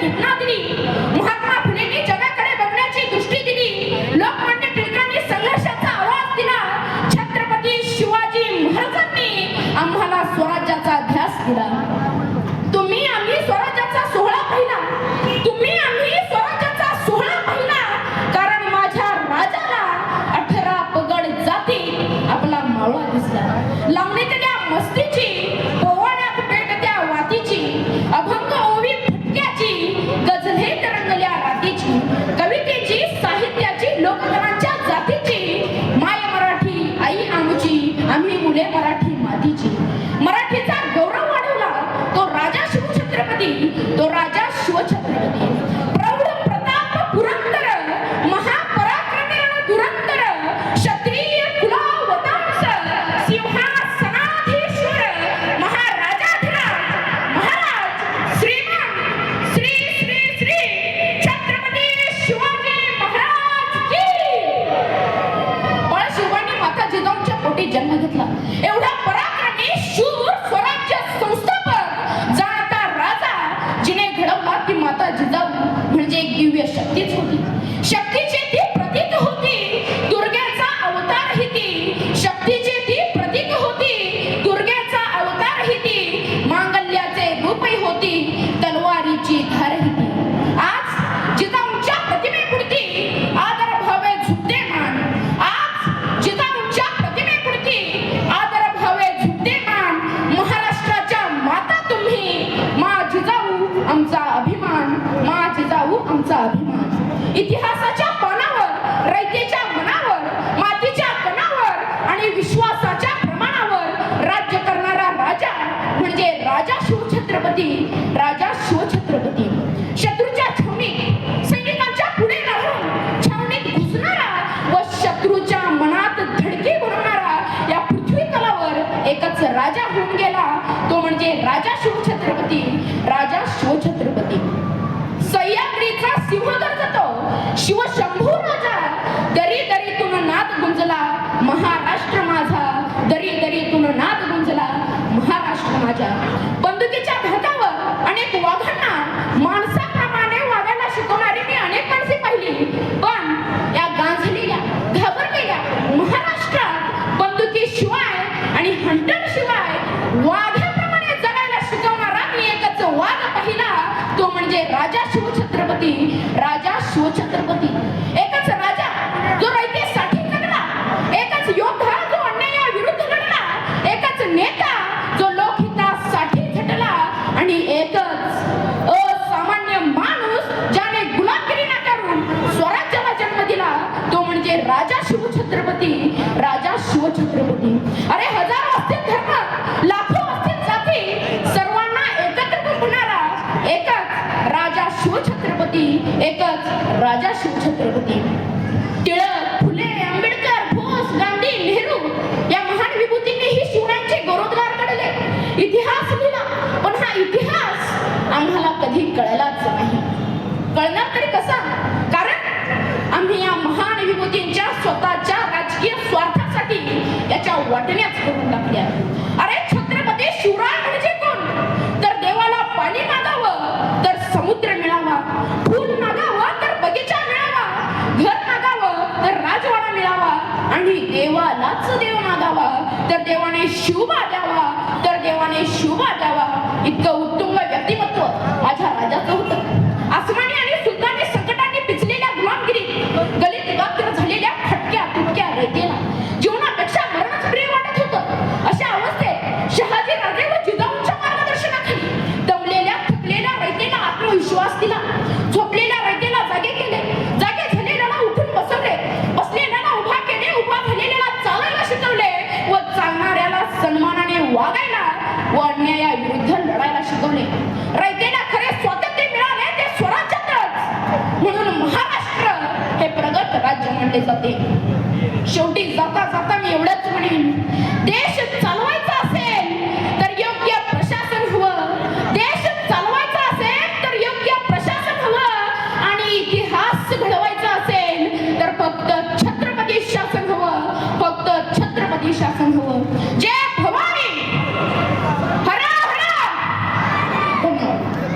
कितना छत्रपती तो राजा Shivchhatrapati. lui est chef. इतिहासाच्या पानावर रयतेच्या मनावर मातीच्या कणावर आणि विश्वासाच्या प्रमाणावर राज्य करणारा राजा म्हणजे राजा शिवछत्रपती राजा शिवछत्रपती. शत्रूच्या पुढे राहून व शत्रूच्या मनात या राजा होऊन गेला. तो म्हणजे राजा शिवछत्रपती राजा शिवछत्रपती. ಶಿವಶಂಕರ शिवछत्रपती समुद्र मिळावा फुल मागावा तर बगीचा मिळावा घर मागावं तर राजवाडा मिळावा आणि देवालाच देव मागावा तर देवाने शिव द्यावा तर Deixa, falou